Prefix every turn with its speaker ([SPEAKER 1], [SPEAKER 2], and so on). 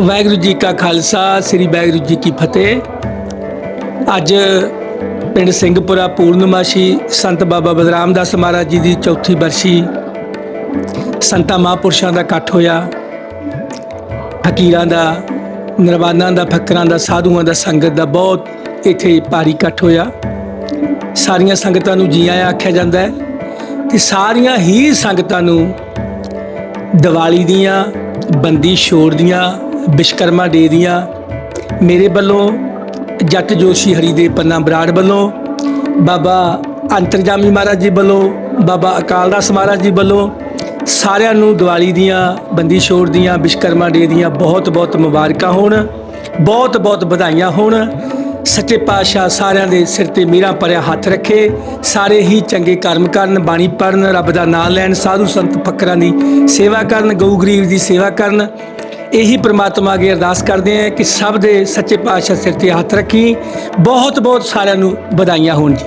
[SPEAKER 1] ਵਾਹਿਗੁਰੂ ਜੀ ਕਾ ਖਾਲਸਾ, ਸ੍ਰੀ ਵਾਹਿਗੁਰੂ ਜੀ ਕੀ ਫਤਿਹ। ਅੱਜ ਪਿੰਡ ਸਿੰਘਪੁਰਾ ਪੂਰਨਮਾਸ਼ੀ ਸੰਤ ਬਾਬਾ ਬਲਰਾਮ ਦਾਸ ਮਹਾਰਾਜ ਜੀ ਦੀ ਚੌਥੀ ਬਰਸੀ ਸੰਤਾਂ ਮਹਾਂਪੁਰਸ਼ਾਂ ਦਾ ਇਕੱਠ ਹੋਇਆ। ਫਕੀਰਾਂ ਦਾ, ਨਿਰਵਾਨਾਂ ਦਾ, ਫਕਰਾਂ ਦਾ, ਸਾਧੂਆਂ ਦਾ ਸੰਗਤ ਦਾ ਬਹੁਤ ਇੱਥੇ ਭਾਰੀ ਇਕੱਠ ਹੋਇਆ। ਸਾਰੀਆਂ ਸੰਗਤਾਂ ਨੂੰ ਜੀ ਆਇਆਂ ਆਖਿਆ ਜਾਂਦਾ ਹੈ ਤੇ ਸਾਰੀਆਂ ਹੀ ਸੰਗਤਾਂ ਨੂੰ ਦੀਵਾਲੀ ਦੀਆਂ, ਬੰਦੀ ਛੋੜ ਦੀਆਂ ਵਿਸ਼ਕਰਮਾ ਡੇ ਦੀਆਂ। ਮੇਰੇ ਵੱਲੋਂ ਜੱਟ ਜੋਸ਼ੀ ਹਰੀ ਹਰੀਦੇਵ ਪੰਨਾ ਬਰਾੜ ਵੱਲੋਂ, ਬਾਬਾ ਅੰਤਰਜਾਮੀ ਮਹਾਰਾਜ ਜੀ ਵੱਲੋਂ, ਬਾਬਾ ਅਕਾਲ ਦਾਸ ਮਹਾਰਾਜ ਜੀ ਵੱਲੋਂ ਸਾਰਿਆਂ ਨੂੰ ਦੀਵਾਲੀ ਦੀਆਂ ਬੰਦੀ ਛੋੜ ਦੀਆਂ, ਵਿਸ਼ਕਰਮਾ ਡੇ ਦੀਆਂ ਬਹੁਤ ਬਹੁਤ ਮੁਬਾਰਕਾਂ ਹੋਣ ਬਹੁਤ ਬਹੁਤ ਵਧਾਈਆਂ ਹੋਣ। ਸੱਚੇ ਪਾਤਸ਼ਾਹ ਸਾਰਿਆਂ ਦੇ ਸਿਰ ਤੇ ਮੀਰਾਂ ਭਰਿਆ ਹੱਥ ਰੱਖੇ, ਸਾਰੇ ਹੀ ਚੰਗੇ ਕਰਮ ਕਰਨ, ਬਾਣੀ ਪੜਨ ਰੱਬ ਦਾ ਨਾਮ ਲੈਣ, ਸਾਧੂ ਸੰਤ ਫਕਰਾਂ ਦੀ ਸੇਵਾ ਕਰਨ, ਗਊ ਗਰੀਬ ਦੀ ਸੇਵਾ ਕਰਨ ਇਹੀ ਪ੍ਰਮਾਤਮਾ ਅੱਗੇ ਅਰਦਾਸ ਕਰਦੇ ਹਾਂ ਕਿ ਸਭ ਦੇ ਸੱਚੇ ਪਾਤਸ਼ਾਹ ਸਿਰ ਤੇ ਹੱਥ ਰੱਖੀ ਬਹੁਤ ਬਹੁਤ ਸਾਰਿਆਂ ਨੂੰ ਵਧਾਈਆਂ ਹੋਣ ਜੀ।